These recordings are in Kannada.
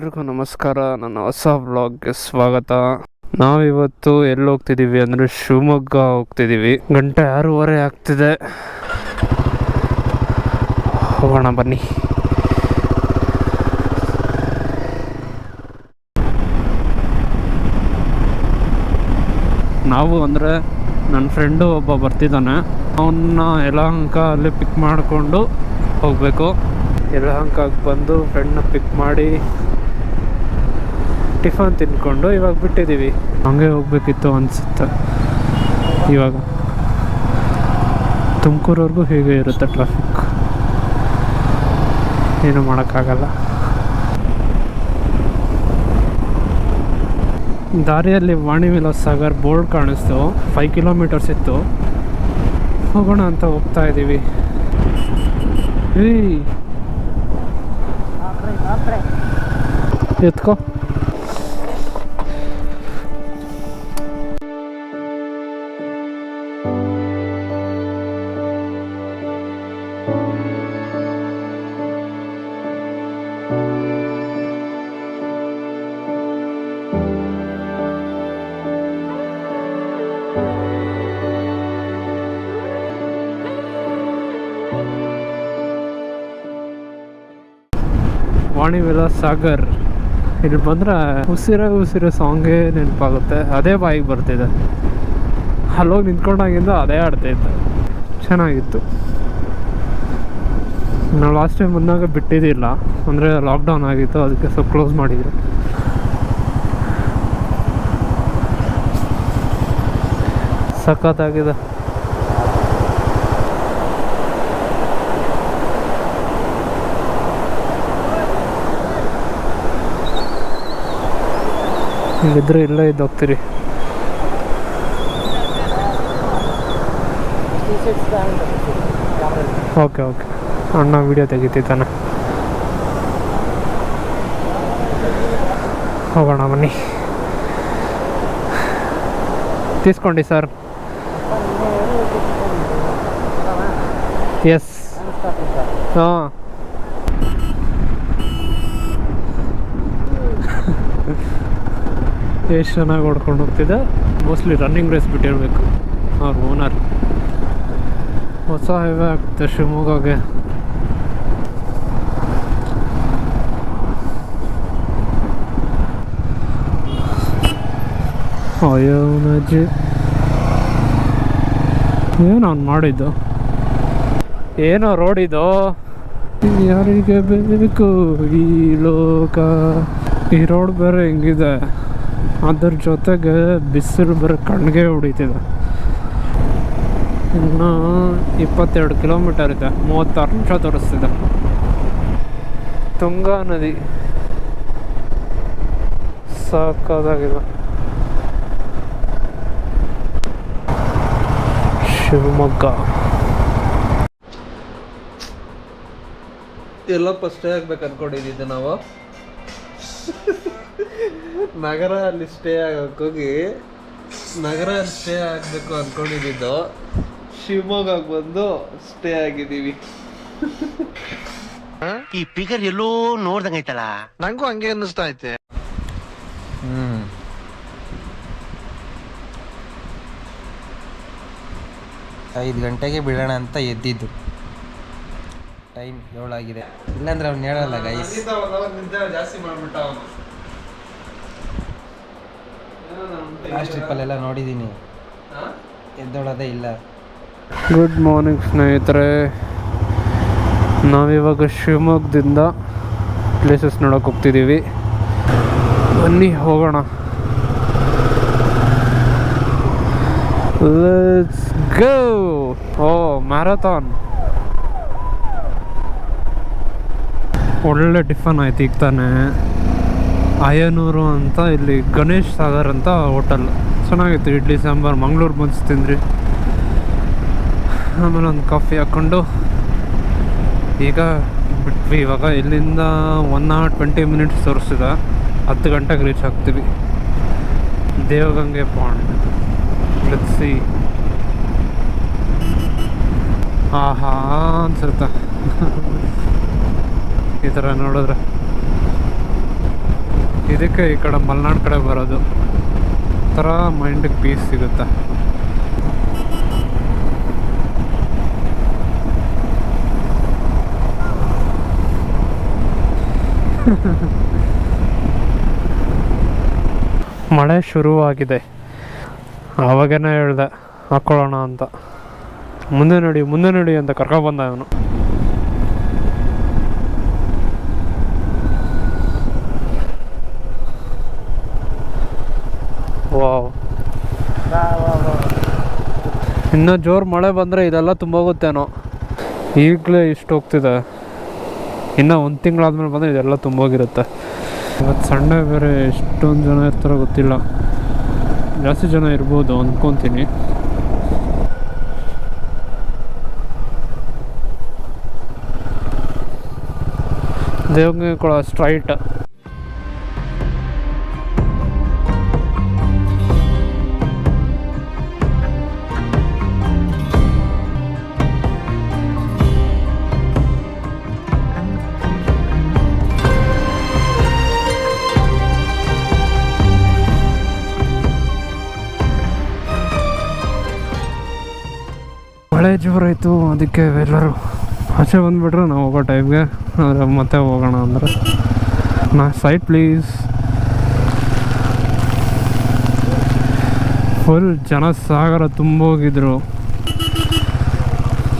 ಎಲ್ರಿಗೂ ನಮಸ್ಕಾರ, ನನ್ನ ಹೊಸ ಬ್ಲಾಗ್ಗೆ ಸ್ವಾಗತ. ನಾವಿವತ್ತು ಎಲ್ಲಿ ಹೋಗ್ತಿದ್ದೀವಿ ಅಂದರೆ ಶಿವಮೊಗ್ಗ ಹೋಗ್ತಿದ್ದೀವಿ ಗಂಟೆ ಆರೂವರೆ ಆಗ್ತಿದೆ. ಹೋಗೋಣ ಬನ್ನಿ. ನಾವು ಅಂದರೆ ನನ್ನ ಫ್ರೆಂಡು ಒಬ್ಬ ಬರ್ತಿದ್ದಾನೆ. ಅವನ್ನ ಯಲಹಂಕ ಅಲ್ಲಿ ಪಿಕ್ ಮಾಡಿಕೊಂಡು ಹೋಗಬೇಕು. ಯಲಹಂಕಕ್ಕೆ ಬಂದು ಫ್ರೆಂಡ್ನ ಪಿಕ್ ಮಾಡಿ ಟಿಫನ್ ತಿನ್ಕೊಂಡು ಇವಾಗ ಬಿಟ್ಟಿದ್ದೀವಿ. ಹಂಗೆ ಹೋಗ್ಬೇಕಿತ್ತು ಅನಿಸುತ್ತೆ. ಇವಾಗ ತುಮಕೂರವ್ರಿಗೂ ಹೀಗೆ ಇರುತ್ತೆ ಟ್ರಾಫಿಕ್ ಏನು ಮಾಡೋಕ್ಕಾಗಲ್ಲ. ದಾರಿಯಲ್ಲಿ ವಾಣಿ ವಿಲಾಸ್ ಸಾಗರ್ ಬೋರ್ಡ್ ಕಾಣಿಸ್ತು. ಫೈವ್ ಕಿಲೋಮೀಟರ್ಸ್ ಇತ್ತು. ಹೋಗೋಣ ಅಂತ ಹೋಗ್ತಾ ಇದ್ದೀವಿ. ಎತ್ಕೋ. ವಾಣಿ ವಿಲಾಸ್ ಸಾಗರ್ ಇಲ್ಲಿ ಬಂದ್ರೆ ಉಸಿರ ಉಸಿರ ಸಾಂಗೇ ನೆನಪಾಗುತ್ತೆ. ಅದೇ ಬಾಯಿಗೆ ಬರ್ತಿದೆ. ಅಲ್ಲೋಗಿ ನಿಂತ್ಕೊಂಡಾಗಿಂದ ಅದೇ ಆಡ್ತಾಯಿದ್ದೆ ಚೆನ್ನಾಗಿತ್ತು. ನಾವು ಲಾಸ್ಟ್ ಟೈಮ್ ಬಂದಾಗ ಬಿಟ್ಟಿದ್ದಿಲ್ಲ. ಅಂದರೆ ಲಾಕ್ಡೌನ್ ಆಗಿತ್ತು. ಅದಕ್ಕೆ ಸ್ವಲ್ಪ ಕ್ಲೋಸ್ ಮಾಡಿದ್ರು. ಸಖತ್ತಾಗಿದೆ. ಇಲ್ಲಿದ್ರೆ ಇಲ್ಲೇ ಇದ್ದು ಹೋಗ್ತೀರಿ. Okay okay. ಅಣ್ಣ ವಿಡಿಯೋ ತೆಗಿತಿದ್ದಾನೆ ಹೋಗೋಣ ಬನ್ನಿ. ತೀಸ್ಕೊಂಡು ಸರ್. ಎಸ್ ಹಾಂ. ಎಷ್ಟು ಚೆನ್ನಾಗಿ ಹೊಡ್ಕೊಂಡು ಹೋಗ್ತಿದ್ದೆ. ಮೋಸ್ಟ್ಲಿ ರನ್ನಿಂಗ್ ರೇಸ್ ಬಿಟ್ಟಿರಬೇಕು. ಅವ್ರ ಓನರ್ ಹೊಸ ಹೈವೇ ಆಗ್ತದೆ ಶಿವಮೊಗ್ಗಗೆ. ಅಯ್ಯೋ ನಜ್ಜಿ ಏನು ಅವ್ನು ಮಾಡಿದ್ದು? ಏನೋ ರೋಡಿದು ಯಾರಿಗೆ ಬೇಕು ಈ ಲೋಕ? ಈ ರೋಡ್ ಬೇರೆ ಹೆಂಗಿದೆ? ಅದ್ರ ಜೊತೆಗೆ ಬಿಸಿಲು ಬರ ಕಣ್ಣಿಗೆ ಹೊಡಿತಿದೆ. ಇನ್ನು ಇಪ್ಪತ್ತೆರಡು ಕಿಲೋಮೀಟರ್ ಇದೆ. ಮೂವತ್ತಾರು ನಿಮಿಷ ತೋರಿಸ್ತಿದೆ. ತುಂಗಾ ನದಿ. ಸಾಕಾದಾಗಿದೆ. ಶಿವಮೊಗ್ಗ. ಎಲ್ಲ ಫಸ್ಟೇ ಆಗ್ಬೇಕು ಅನ್ಕೊಂಡಿದ್ದೀವಿ ನಾವು. ನಗರ ಅಲ್ಲಿ ಸ್ಟೇ ಆಗಕ್ಕೆ ಹೋಗಿ ನಗರ ಅಲ್ಲಿ ಸ್ಟೇ ಆಗಬೇಕು ಅನ್ಕೊಂಡಿದ್ದು. ಶಿವಮೊಗ್ಗಕ್ಕೆ ಬಂದು ಸ್ಟೇ ಆಗಿದ್ದೀವಿ. ಈ ಫಿಗರ್ ಎಲ್ಲೋ ನೋಡ್ದಂಗೈತಲ್ಲ ನಂಗೂ ಹಂಗೆ ಅನ್ನಿಸ್ತಾ ಐತೆ. ಹ್ಮ್. ಐದು ಗಂಟೆಗೆ ಬಿಡೋಣ ಅಂತ ಎದ್ದಿದ್ದು. ಟೈಮ್ ಏಳಾಗಿದೆ. ಇಲ್ಲಾಂದ್ರೆ ಅವ್ನು ಹೇಳಲ್ಲ ಗೈಸ್ ಜಾಸ್ತಿ ಮಾಡ್ಬಿಟ್ಟ ಅವನು. ಲಾಸ್ಟ್ ಟ್ರಿಪ್ಪಲ್ಲೆಲ್ಲ ನೋಡಿದ್ದೀನಿ ಎದ್ದೋಳೋದೇ ಇಲ್ಲ. ಗುಡ್ ಮಾರ್ನಿಂಗ್ ಸ್ನೇಹಿತರೆ. ನಾವಿವಾಗ ಶಿವಮೊಗ್ಗದಿಂದ ಪ್ಲೇಸಸ್ ನೋಡೋಕೆ ಹೋಗ್ತಿದ್ದೀವಿ. ಬನ್ನಿ ಹೋಗೋಣ. ಲೆಟ್ಸ್ ಗೋ ಓ ಮ್ಯಾರಥಾನ್ ಒಳ್ಳೆ ಟಿಫನ್ ಆಯ್ತು, ಈಗ ತಾನೆ. ಅಯ್ಯನೂರು ಅಂತ ಇಲ್ಲಿ ಗಣೇಶ್ ಸಾಗರ್ ಅಂತ ಹೋಟೆಲ್. ಚೆನ್ನಾಗಿತ್ತು, ಇಡ್ಲಿ, ಸಾಂಬಾರು, ಮಂಗಳೂರು ಮುಂಚೆ ತಿಂದ್ರಿ. ಆಮೇಲೆ ಒಂದು ಕಾಫಿ ಹಾಕ್ಕೊಂಡು, ಈಗ ಬಿಟ್ವಿ. ಇವಾಗ ಇಲ್ಲಿಂದ ಒನ್ ಅವರ್ ಟ್ವೆಂಟಿ ಮಿನಿಟ್ಸ್ ತೋರಿಸಿದ. ಹತ್ತು ಗಂಟೆಗೆ ರೀಚ್ ಆಗ್ತೀವಿ. ದೇವಗಂಗೆ ಪಾಂಡ್ ಸಿ ಆಹಾ, ಅನ್ಸುತ್ತೆ. ಈ ಥರ ನೋಡಿದ್ರೆ. ಇದಕ್ಕೆ ಈ ಕಡೆ ಮಲೆನಾಡು ಕಡೆ ಬರೋದು. ಥರ ಮೈಂಡಿಗೆ ಪೀಸ್ ಸಿಗುತ್ತೆ. ಮಳೆ ಶುರುವಾಗಿದೆ. ಆವಾಗೇನೆ ಹೇಳ್ದೆ ಹಾಕ್ಕೊಳ್ಳೋಣ ಅಂತ. ಮುಂದೆ ನೋಡಿ ಮುಂದೆ ನೋಡಿ ಅಂತ ಕರ್ಕೊಬಂದ ಅವನು ವಾವ್. ಇನ್ನೂ ಜೋರು ಮಳೆ ಬಂದರೆ ಇದೆಲ್ಲ ತುಂಬೋಗುತ್ತೇನೋ. ಈಗಲೇ ಇಷ್ಟು ಹೋಗ್ತಿದೆ. ಇನ್ನೂ ಒಂದು ತಿಂಗಳಾದ್ಮೇಲೆ ಬಂದರೆ ಇದೆಲ್ಲ ತುಂಬೋಗಿರುತ್ತೆ. ಇವತ್ತು ಸಂಡೇ ಬೇರೆ ಎಷ್ಟೊಂದು ಜನ ಇರ್ತಾರೋ ಗೊತ್ತಿಲ್ಲ. ಜಾಸ್ತಿ ಜನ ಇರ್ಬೋದು ಅಂದ್ಕೊತೀನಿ ದೇವ್ಗೆ ಕೂಡ ಸ್ಟ್ರೈಟ್. ಜೋರಾಯಿತು ಅದಕ್ಕೆ ಎಲ್ಲರೂ ಆಚೆ ಬಂದುಬಿಟ್ರೆ, ನಾವು ಹೋಗೋ ಟೈಮ್ಗೆ ಆದರೆ ಮತ್ತೆ ಹೋಗೋಣ ಅಂದರೆ. ನಾ ಸೈಟ್ ಪ್ಲೀಸ್ ಫುಲ್ ಜನ ಸಾಗರ ತುಂಬೋಗಿದ್ರು.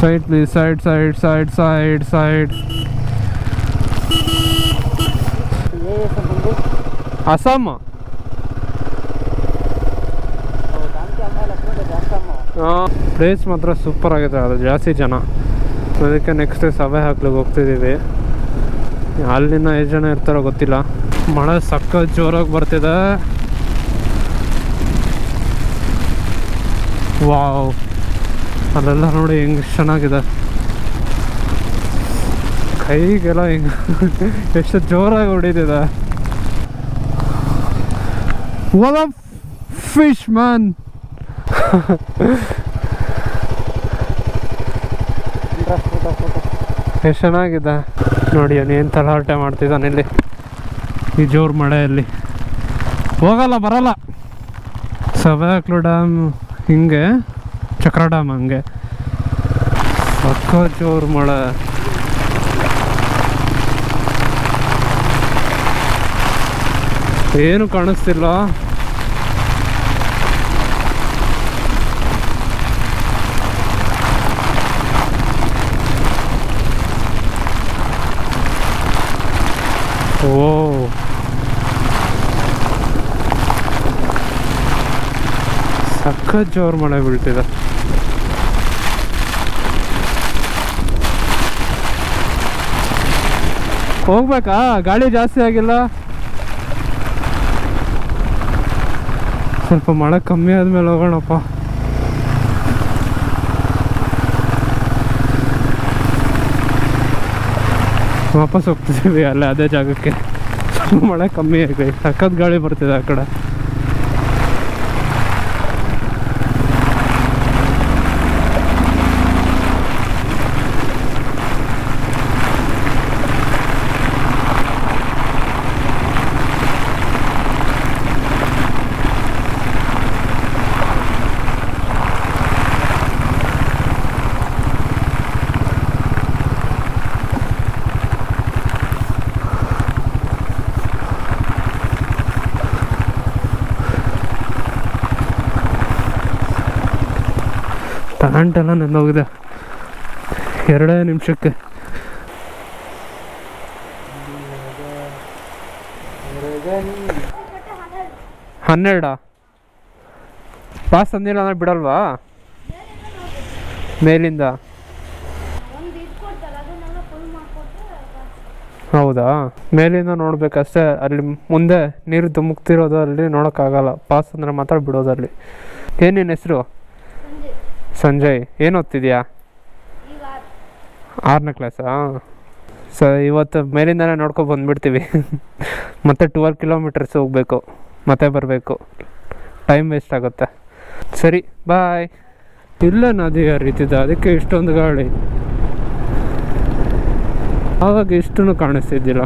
Side please side side side side side awesome place ಮಾತ್ರ ಸೂಪರ್ ಆಗಿದೆ ಅದು ಜಾಸ್ತಿ ಜನ. ಅದಕ್ಕೆ ನೆಕ್ಸ್ಟ್ ಸಭೆ ಹಾಕ್ಲಿಕ್ಕೆ ಹೋಗ್ತಿದ್ದೀವಿ ಅಲ್ಲಿನ ಎಷ್ಟು ಜನ ಇರ್ತಾರೋ ಗೊತ್ತಿಲ್ಲ. ಮಳೆ ಸಕ್ಕ ಜೋರಾಗಿ ಬರ್ತಿದೆ. ವಾವ್. ಅಲ್ಲೆಲ್ಲ ನೋಡಿ ಹೆಂಗೆ ಚೆನ್ನಾಗಿದೆ. ಕೈಗೆಲ್ಲ ಹಿಂಗೆ ಎಷ್ಟು ಜೋರಾಗಿ ಹೊಡಿತಿದೆ. ಫಿಶ್ ಮ್ಯಾನ್ ಎಷ್ಟು ಚೆನ್ನಾಗಿದೆ. ನೋಡಿ, ಅವನು ಏನು ತಲಾಟೆ ಮಾಡ್ತಿದ್ದಾನೆ ಇಲ್ಲಿ. ಈ ಜೋರು ಮಳೆಯಲ್ಲಿ. ಹೋಗಲ್ಲ, ಬರಲ್ಲ. ಸಭಾಕ್ಲು ಡ್ಯಾಮ್ ಹಿಂಗೆ, ಚಕ್ರ ಡ್ಯಾಮ್ ಹಂಗೆ. ಸಕ್ಕ ಜೋರು ಮಳೆ. ಏನು ಕಾಣಿಸ್ತಿಲ್ಲ. ಓ. ಸಖತ್ ಜೋರು ಮಳೆ ಬೀಳ್ತಿದೆ. ಹೋಗ್ಬೇಕಾ? ಗಾಳಿ ಜಾಸ್ತಿ ಆಗಿಲ್ಲ? ಸ್ವಲ್ಪ ಮಳೆ ಕಮ್ಮಿ ಆದ್ಮೇಲೆ ಹೋಗೋಣಪ್ಪ. ವಾಪಸ್ ಹೋಗ್ತಿದ್ದೀವಿ ಅಲ್ಲೇ ಅದೇ ಜಾಗಕ್ಕೆ. ಮಳೆ ಕಮ್ಮಿ ಆಗಿದೆ. ಸಖತ್ ಗಾಳಿ ಬರ್ತಿದೆ ಆ ಕಡೆ. ಪ್ಯಾಂಟ್ ಎಲ್ಲ ಹೋಗಿದೆ ಎರಡೇ ನಿಮಿಷಕ್ಕೆ. ಹನ್ನೆರಡ? ಪಾಸ್ ತಂದಿಲ್ಲ ಅಂದ್ರೆ ಬಿಡಲ್ವಾ? ಮೇಲಿಂದ. ಹೌದಾ? ಮೇಲಿಂದ ನೋಡ್ಬೇಕಷ್ಟೇ. ಅಲ್ಲಿ ಮುಂದೆ ನೀರು ಧುಮುಕ್ತಿರೋದು ಅಲ್ಲಿ ನೋಡೋಕ್ಕಾಗಲ್ಲ. ಪಾಸ್ ಅಂದ್ರೆ ಮಾತ್ರ ಬಿಡೋದು ಅಲ್ಲಿ. ಏನೇನು ಹೆಸರು? ಸಂಜಯ್, ಏನು ಓದ್ತಿದ್ಯಾ? ಆರನೇ ಕ್ಲಾಸಾ ಸೊ ಇವತ್ತು ಮೇಲಿಂದನೇ ನೋಡ್ಕೊ ಬಂದ್ಬಿಡ್ತೀವಿ. ಮತ್ತೆ ಟ್ವೆಲ್ ಕಿಲೋಮೀಟರ್ಸ್ ಹೋಗಬೇಕು. ಮತ್ತೆ ಬರಬೇಕು. ಟೈಮ್ ವೇಸ್ಟ್ ಆಗುತ್ತೆ. ಸರಿ ಬಾಯ್ ಇಲ್ಲ ನದಿ ರೀತಿದ ಅದಕ್ಕೆ ಇಷ್ಟೊಂದು ಗಾಳಿ. ಆವಾಗ ಇಷ್ಟು ಕಾಣಿಸ್ತಿದ್ದಿಲ್ಲ